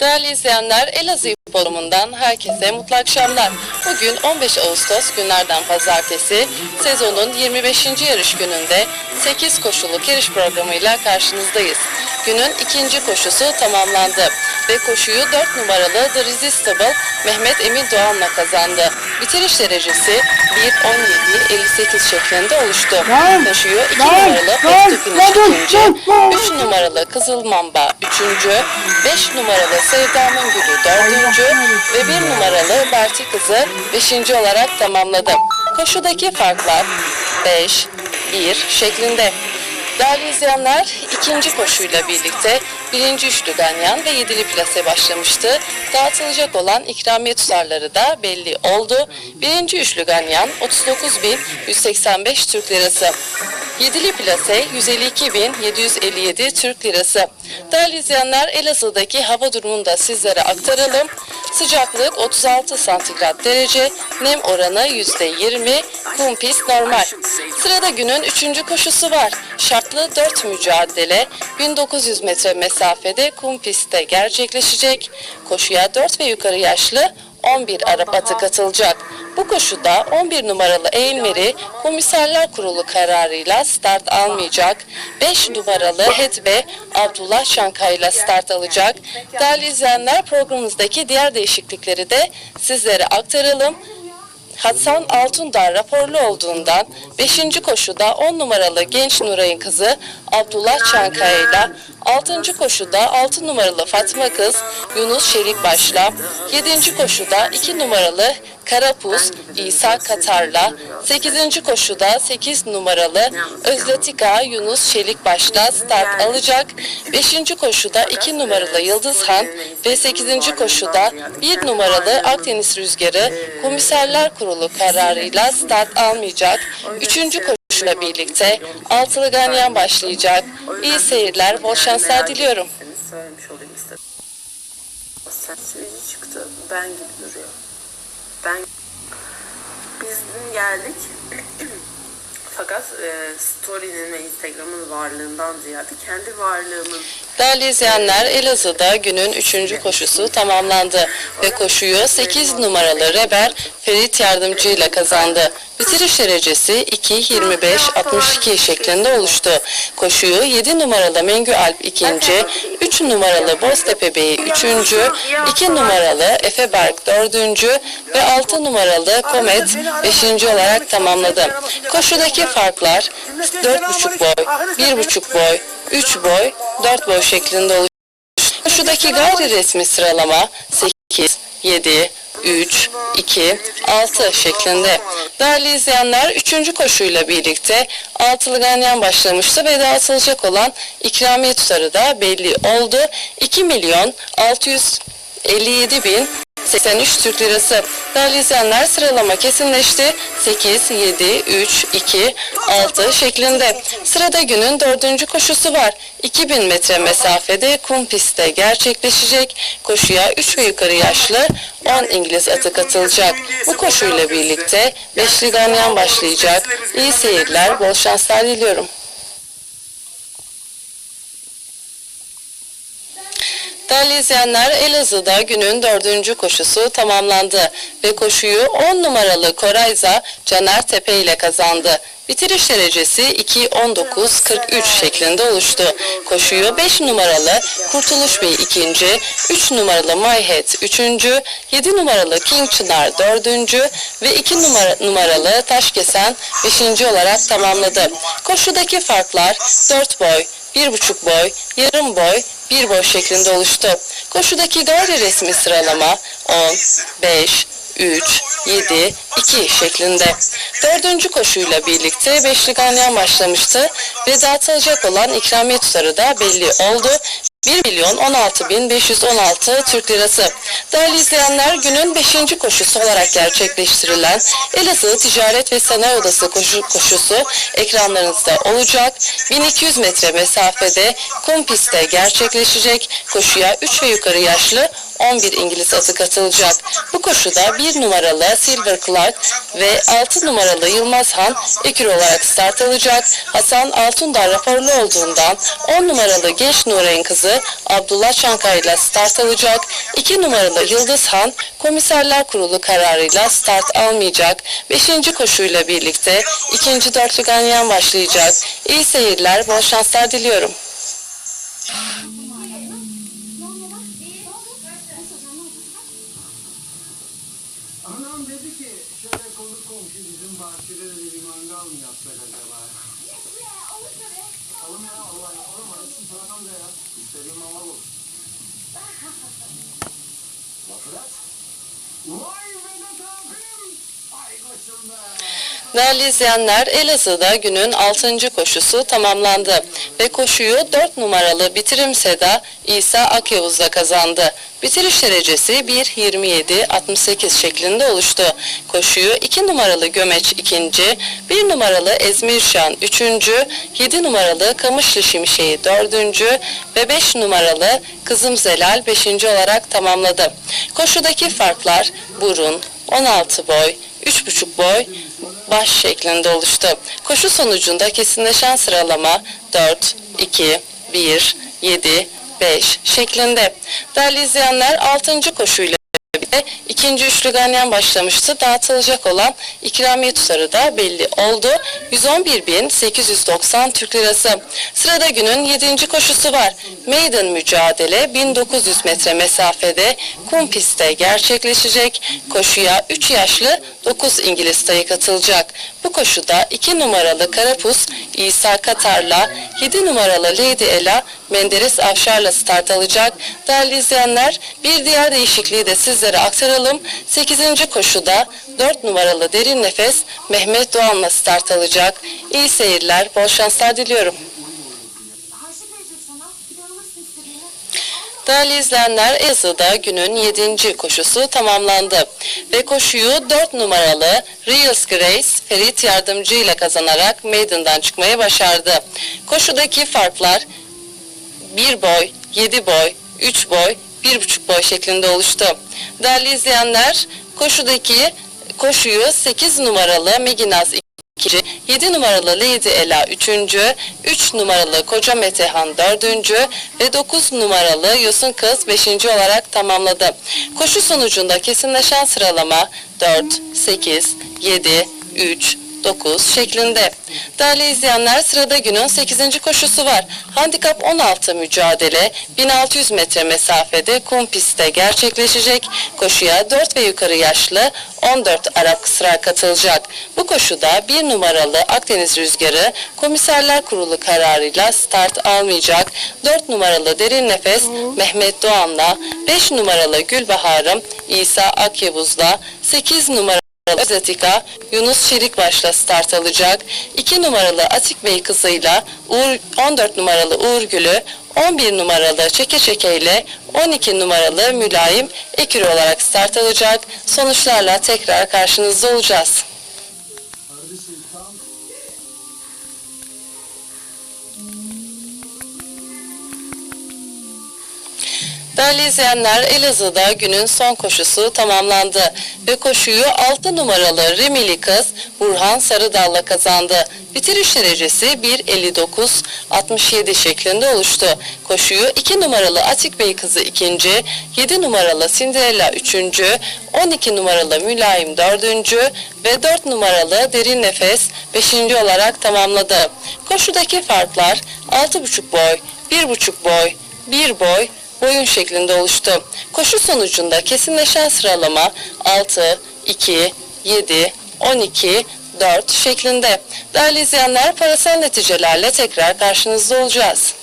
Değerli izleyenler, Elazığ forumundan herkese mutlu akşamlar. Bugün 15 Ağustos günlerden pazartesi, sezonun 25. yarış gününde 8 koşuluk yarış programıyla karşınızdayız. Günün ikinci koşusu tamamlandı ve koşuyu 4 numaralı The Resistible Mehmet Emin Doğan'la kazandı. Bitiriş derecesi 1.17.58 şeklinde oluştu. Koşuyu 2 numaralı Postu Finish ikinci, 3 numaralı Kızıl Mamba üçüncü, 5 numaralı Sevdamın Gülü dördüncü ve 1 numaralı Berti Kızı beşinci olarak tamamladı. Koşudaki farklar 5, 1 şeklinde. Değerli izleyenler, ikinci koşuyla birlikte birinci üçlü ganyan ve yedili plase başlamıştı. Dağıtılacak olan ikramiye tutarları da belli oldu. Birinci üçlü ganyan 39.185 Türk Lirası. Yedili plase 152.757 Türk Lirası. Değerli izleyenler, Elazığ'daki hava durumunu da sizlere aktaralım. Sıcaklık 36 santigrat derece, nem oranı %20, kum pist normal. Sırada günün üçüncü koşusu var. Şartlı 4 mücadele 1900 metre mesafede kum pistte gerçekleşecek. Koşuya 4 ve yukarı yaşlı 11 Arap atı katılacak. Bu koşuda 11 numaralı Eğilmeri Komiserler Kurulu kararıyla start almayacak. 5 numaralı Het ve Abdullah Şankay ile start alacak. Değerli izleyenler programımızdaki diğer değişiklikleri de sizlere aktaralım. Hasan Altundağ raporlu olduğundan 5. koşuda 10 numaralı genç Nuray'ın kızı Abdullah Çankaya ile 6. koşuda 6 numaralı Fatma Kız Yunus Şerikbaş'la 7. koşuda 2 numaralı Karapuz İsa Katar'la 8. koşuda 8 numaralı Özlatika Yunus Çelikbaş'la start alacak. 5. koşuda 2 numaralı Yıldız Han ve 8. koşuda 1 numaralı Akdeniz Rüzgarı Komiserler Kurulu kararıyla start almayacak. 3. koşuyla birlikte altılı ganyan başlayacak. İyi seyirler, bol şanslar diliyorum. Biz geldik. Fakat e, story'nin ve Instagram'ın varlığından ziyade kendi varlığımın Değerli izleyenler Elazığ'da günün 3. koşusu tamamlandı ve koşuyu 8 numaralı Reber Ferit Yardımcı ile kazandı. Bitiriş derecesi 2.25.62 şeklinde oluştu. Koşuyu 7 numaralı Mengü Alp ikinci, 3 numaralı Boztepe Bey üçüncü, 2 numaralı Efe Berk dördüncü ve 6 numaralı Komet beşinci olarak tamamladı. Koşudaki farklar 4,5 boy, 1,5 boy, 3 boy, 4 boy şeklinde oluştu. Koşudaki gayri resmi sıralama 8, 7, 3, 2, 6 şeklinde. Değerli izleyenler 3. koşuyla birlikte altılı ganyan başlamıştı ve dağıtılacak olan ikramiye tutarı da belli oldu. 2 milyon 657 bin 83 Türk Lirası. Değerli izleyenler sıralama kesinleşti. 8, 7, 3, 2, 6 şeklinde. Sırada günün dördüncü koşusu var. 2000 metre mesafede kum pistte gerçekleşecek. Koşuya 3 ve yukarı yaşlı 10 İngiliz atı katılacak. Bu koşuyla birlikte beşli ganyan başlayacak. İyi seyirler, bol şanslar diliyorum. Değerli izleyenler Elazığ'da günün dördüncü koşusu tamamlandı ve koşuyu 10 numaralı Korayza Caner Tepe ile kazandı. Bitiriş derecesi 2.19.43 şeklinde oluştu. Koşuyu 5 numaralı Kurtuluş Bey ikinci, 3 numaralı Mayhet üçüncü, 7 numaralı King Çınar dördüncü ve 2 numara, numaralı Taşkesen beşinci olarak tamamladı. Koşudaki farklar 4 boy, 1,5 boy, yarım boy, 1 boy şeklinde oluştu. Koşudaki gayri resmi sıralama 10, 5, 3, 7, 2 şeklinde. Dördüncü koşuyla birlikte beşli ganyan başlamıştı ve dağıtılacak olan ikramiye tutarı da belli oldu. 1 milyon 16 bin 516 Türk Lirası. Değerli izleyenler günün 5. koşusu olarak gerçekleştirilen Elazığ Ticaret ve Sanayi Odası koşu, koşusu ekranlarınızda olacak. 1200 metre mesafede kum pistte gerçekleşecek. Koşuya 3 ve yukarı yaşlı 11 İngiliz atı katılacak. Bu koşuda 1 numaralı Silver Clark ve 6 numaralı Yılmaz Han ekür olarak start alacak. Hasan Altundağ raporlu olduğundan 10 numaralı Genç Nureyn kızı Abdullah Çankaya ile start alacak. 2 numaralı Yıldız Han komiserler kurulu kararıyla start almayacak. 5. koşuyla birlikte ikinci dörtlü ganyan başlayacak. İyi seyirler, bol şanslar diliyorum. Amca ya. İstediğin mangal olur. La Fırat. Vay Vedat abim. Değerli izleyenler, Elazığ'da günün 6. koşusu tamamlandı ve koşuyu 4 numaralı bitirim Seda İsa Akyavuz'la kazandı. Bitiriş derecesi 1.27.68 şeklinde oluştu. Koşuyu 2 numaralı Gömeç ikinci, 1 numaralı Ezmirşan üçüncü, 7 numaralı Kamışlı Şimşeği dördüncü ve 5 numaralı Kızım Zelal 5. olarak tamamladı. Koşudaki farklar burun, 16 boy, 3,5 boy, baş şeklinde oluştu. Koşu sonucunda kesinleşen sıralama 4, 2, 1, 7, 5 şeklinde. Değerli izleyenler 6. koşuyla birlikte ikinci üçlü ganyan başlamıştı. Dağıtılacak olan ikramiye tutarı da belli oldu. 111.890 Türk Lirası. Sırada günün 7. koşusu var. Maiden mücadele 1900 metre mesafede kum pistte gerçekleşecek. Koşuya 3 yaşlı 9 İngiliz tayı katılacak. Bu koşuda 2 numaralı Karapus İsa Katar'la 7 numaralı Lady Ella Menderes Avşar'la start alacak. Değerli izleyenler bir diğer değişikliği de sizlere aktaralım. 8. koşuda 4 numaralı Derin Nefes Mehmet Doğan'la start alacak. İyi seyirler, bol şanslar diliyorum. Değerli izleyenler Elazığ'da günün 7. koşusu tamamlandı ve koşuyu 4 numaralı Reals Grace Ferit Yardımcı ile kazanarak meydandan çıkmayı başardı. Koşudaki farklar 1 boy, 7 boy, 3 boy, 1,5 boy şeklinde oluştu. Değerli izleyenler koşudaki koşuyu 8 numaralı Meginaz 2. 7 numaralı Lady Ela 3. 3 numaralı Koca Metehan 4. ve 9 numaralı Yosun Kız 5. olarak tamamladı. Koşu sonucunda kesinleşen sıralama 4, 8, 7, 3, 9 şeklinde. Değerli izleyenler sırada günün 8. koşusu var. Handikap 16 mücadele 1600 metre mesafede kum pistte gerçekleşecek. Koşuya 4 ve yukarı yaşlı 14 Arap kısra katılacak. Bu koşuda 1 numaralı Akdeniz Rüzgarı Komiserler Kurulu kararıyla start almayacak. 4 numaralı Derin Nefes Mehmet Doğan'la 5 numaralı Gülbahar'ım İsa Akyavuz'la 8 numaralı Özetika Yunus Çelikbaş'la start alacak. 2 numaralı Atik Bey kızıyla Uğur, 14 numaralı Uğur Gülü, 11 numaralı Çeke Çeke ile 12 numaralı Mülayim Ekür olarak start alacak. Sonuçlarla tekrar karşınızda olacağız. Kardeşim tam Değerli izleyenler Elazığ'da günün son koşusu tamamlandı ve koşuyu 6 numaralı Rimili kız Burhan Sarıdal'la kazandı. Bitiriş derecesi 1.59-67 şeklinde oluştu. Koşuyu 2 numaralı Atik Bey kızı 2. 7 numaralı Cinderella 3. 12 numaralı Mülayim 4. ve 4 numaralı Derin Nefes 5. olarak tamamladı. Koşudaki farklar 6,5 boy, 1,5 boy, 1 boy, boyun şeklinde oluştu. Koşu sonucunda kesinleşen sıralama 6, 2, 7, 12, 4 şeklinde. Değerli izleyenler parasal neticelerle tekrar karşınızda olacağız.